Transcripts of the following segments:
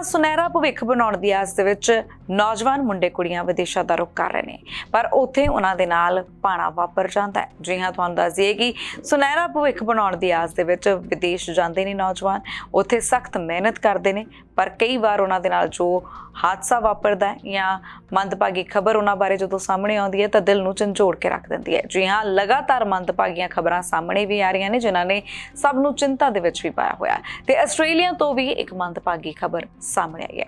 ਆਪਣਾ ਸੁਨਹਿਰਾ ਭਵਿੱਖ ਬਣਾਉਣ ਦੀ ਆਸ ਦੇ ਵਿੱਚ ਨੌਜਵਾਨ ਮੁੰਡੇ ਕੁੜੀਆਂ ਵਿਦੇਸ਼ਾਂ ਦਾ ਰੁਖ ਕਰ ਰਹੇ ਨੇ। ਪਰ ਉੱਥੇ ਉਹਨਾਂ ਦੇ ਨਾਲ ਪਾਣਾ ਵਾਪਰ ਜਾਂਦਾ ਹੈ। ਜੀ ਹਾਂ, ਤੁਹਾਨੂੰ ਦੱਸ ਦਈਏ ਕਿ ਸੁਨਹਿਰਾ ਭਵਿੱਖ ਬਣਾਉਣ ਦੀ ਆਸ ਦੇ ਵਿੱਚ ਵਿਦੇਸ਼ ਜਾਂਦੇ ਨੇ ਨੌਜਵਾਨ। ਉੱਥੇ ਸਖਤ ਮਿਹਨਤ ਕਰਦੇ ਨੇ ਪਰ ਕਈ ਵਾਰ ਉਹਨਾਂ ਦੇ ਨਾਲ ਜੋ ਹਾਦਸਾ ਵਾਪਰਦਾ ਹੈ ਜਾਂ ਮੰਦਭਾਗੀ ਖਬਰ ਉਹਨਾਂ ਬਾਰੇ ਜਦੋਂ ਸਾਹਮਣੇ ਆਉਂਦੀ ਹੈ ਤਾਂ ਦਿਲ ਨੂੰ ਝੰਜੋੜ ਕੇ ਰੱਖ ਦਿੰਦੀ ਹੈ। ਜੀ ਹਾਂ, ਲਗਾਤਾਰ ਮੰਦਭਾਗੀਆਂ ਖਬਰਾਂ ਸਾਹਮਣੇ ਵੀ ਆ ਰਹੀਆਂ ਨੇ, ਜਿਨ੍ਹਾਂ ਨੇ ਸਭ ਨੂੰ ਚਿੰਤਾ ਦੇ ਵਿੱਚ ਵੀ ਪਾਇਆ ਹੋਇਆ ਤੇ ਆਸਟ੍ਰੇਲੀਆ ਤੋਂ ਵੀ ਇੱਕ ਮੰਦਭਾਗੀ ਖਬਰ ਸਾਹਮਣੇ ਆਈ ਹੈ।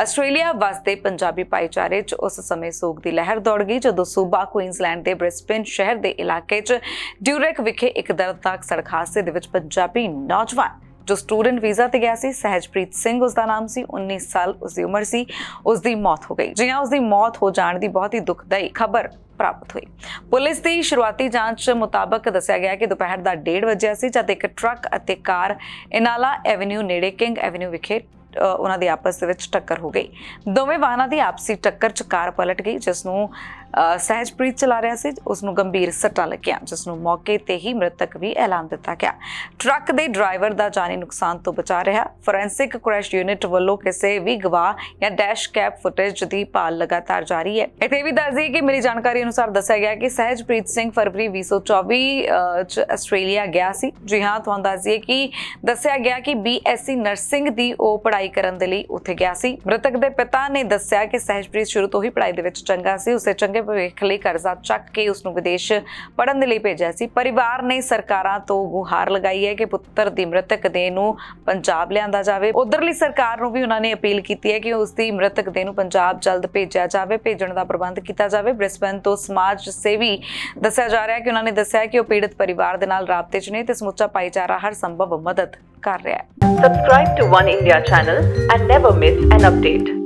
ਆਸਟ੍ਰੇਲੀਆ ਵਸਦੇ ਪੰਜਾਬੀ ਭਾਈਚਾਰੇ 'ਚ ਉਸ ਸਮੇਂ ਸੋਗ ਦੀ ਲਹਿਰ ਦੌੜ ਗਈ, ਜਦੋਂ ਸੂਬਾ ਕੁਈਨਜ਼ਲੈਂਡ ਦੇ ਬ੍ਰਿਸਬਨ ਸ਼ਹਿਰ ਦੇ ਇਲਾਕੇ 'ਚ ਡਿਊਰੇਕ ਵਿਖੇ ਇੱਕ ਦਰਦਨਾਕ ਸੜਕ ਹਾਦਸੇ ਦੇ ਵਿੱਚ ਪੰਜਾਬੀ ਨੌਜਵਾਨ ਜੋ ਸਟੂਡੈਂਟ ਵੀਜ਼ਾ ਤੇ ਗਿਆ ਸੀ, ਸਹਿਜਪ੍ਰੀਤ ਸਿੰਘ ਉਸ ਦਾ ਨਾਮ ਸੀ 19 ਸਾਲ ਉਸ ਦੀ ਉਮਰ ਸੀ ਉਸ ਦੀ ਮੌਤ ਹੋ ਗਈ। ਜੀ ਹਾਂ ਉਸ ਦੀ ਮੌਤ ਹੋ ਜਾਣ ਦੀ ਬਹੁਤ ਹੀ ਦੁਖਦਾਈ ਖਬਰ ਪ੍ਰਾਪਤ ਹੋਈ। ਪੁਲਿਸ ਦੀ ਸ਼ੁਰੂਆਤੀ ਜਾਂਚ ਮੁਤਾਬਕ ਦੱਸਿਆ ਗਿਆ ਕਿ ਦੁਪਹਿਰ ਦਾ 1:30 ਵਜੇ ਸੀ, ਜਦ ਇੱਕ ਟਰੱਕ ਅਤੇ ਕਾਰ ਇਨਾਲਾ ਐਵਨਿਊ ਨੇੜੇ ਕਿੰਗ ਐਵਨਿਊ ਵਿਖੇ ਉਹਨਾਂ ਦੀ ਆਪਸ ਦੇ ਵਿੱਚ ਟੱਕਰ ਹੋ ਗਈ। ਦੋਵੇਂ ਵਾਹਨਾਂ ਦੀ ਆਪਸੀ ਟੱਕਰ 'ਚ ਕਾਰ ਪਲਟ ਗਈ ਜਿਸ ਨੂੰ ਸਹਿਜਪ੍ਰੀਤ ਚਲਾ ਰਿਹਾ ਸੀ ਉਸ ਨੂੰ ਗੰਭੀਰ ਸੱਟਾਂ ਲੱਗੀਆਂ ਜਿਸ ਨੂੰ ਮੌਕੇ ਤੇ ਹੀ ਮ੍ਰਿਤਕ ਵੀ ਐਲਾਨ ਦਿੱਤਾ ਗਿਆ। ਟਰੱਕ ਦੇ ਡਰਾਈਵਰ ਦਾ ਜਾਨੀ ਨੁਕਸਾਨ ਤੋਂ ਬਚਾ ਰਿਹਾ। ਫੋਰੈਂਸਿਕ ਕ੍ਰੈਸ਼ ਯੂਨਿਟ ਵੱਲੋਂ ਕਿਸੇ ਵੀ ਗਵਾਹ ਜਾਂ ਡੈਸ਼ ਕੈਪ ਫੁਟੇਜ ਦੀ ਭਾਲ ਲਗਾਤਾਰ ਜਾਰੀ ਹੈ। ਇੱਥੇ ਇਹ ਵੀ ਦੱਸ ਦਈਏ ਕਿ ਮੇਰੀ ਜਾਣਕਾਰੀ ਅਨੁਸਾਰ ਦੱਸਿਆ ਗਿਆ ਕਿ ਸਹਿਜਪ੍ਰੀਤ ਸਿੰਘ ਫਰਵਰੀ 2024 ਅ, ਚ ਆਸਟ੍ਰੇਲੀਆ ਗਿਆ ਸੀ। ਜੀ ਹਾਂ ਤੁਹਾਨੂੰ ਦੱਸ ਦਈਏ ਕਿ ਦੱਸਿਆ ਗਿਆ ਕਿ ਬੀਐਸਸੀ ਨਰਸਿੰਗ ਦੀ ਉਹ ਪੜ੍ਹਾਈ ਕਰਨ ਦੇ ਲਈ ਉੱਥੇ ਗਿਆ ਸੀ। ਮ੍ਰਿਤਕ ਦੇ ਪਿਤਾ ਨੇ ਦੱਸਿਆ ਕਿ ਸਹਿਜਪ੍ਰੀਤ ਸ਼ੁਰੂ ਤੋਂ ਹੀ ਪੜ੍ਹਾਈ ਦੇ ਵਿੱਚ ਚੰਗਾ ਸੀ। ਉਸੇ ਚੰਗੇ ਭਵਿੱਖ ਲਈ ਕਰਜ਼ਾ ਚੱਕ ਕੇ ਉਸ ਨੂੰ ਵਿਦੇਸ਼ ਪੜ੍ਹਨ ਦੇ ਲਈ ਭੇਜਿਆ ਸੀ। ਪਰਿਵਾਰ ਨੇ ਸਰਕਾਰਾਂ ਤੋਂ ਗੁਹਾਰ ਲਗਾਈ ਹੈ ਕਿ ਪੁੱਤਰ ਦੀ ਮ੍ਰਿਤਕ ਦੇਹ ਨੂੰ ਪੰਜਾਬ ਲਿਆਂਦਾ ਜਾਵੇ। ਉਧਰਲੀ ਸਰਕਾਰ ਨੂੰ ਵੀ ਉਹਨਾਂ ਨੇ ਅਪੀਲ ਕੀਤੀ ਹੈ ਕਿ ਉਸ ਦੀ ਮ੍ਰਿਤਕ ਦੇਹ ਨੂੰ ਪੰਜਾਬ ਜਲਦ ਭੇਜਿਆ ਜਾਵੇ, ਭੇਜਣ ਦਾ ਪ੍ਰਬੰਧ ਕੀਤਾ ਜਾਵੇ। ਬ੍ਰਿਸਬਨ ਤੋਂ ਸਮਾਜ ਸੇਵੀ ਦੱਸਿਆ ਜਾ ਰਿਹਾ ਹੈ ਕਿ ਉਹਨਾਂ ਨੇ ਦੱਸਿਆ ਕਿ ਉਹ ਪੀੜਤ ਪਰਿਵਾਰ ਦੇ ਨਾਲ ਰਾਬਤੇ 'ਚ ਨੇ ਤੇ ਸਮੁੱਚਾ ਭਾਈਚਾਰਾ ਹਰ ਸੰਭਵ ਮਦਦ कर रहा है subscribe to One India channel and never miss an update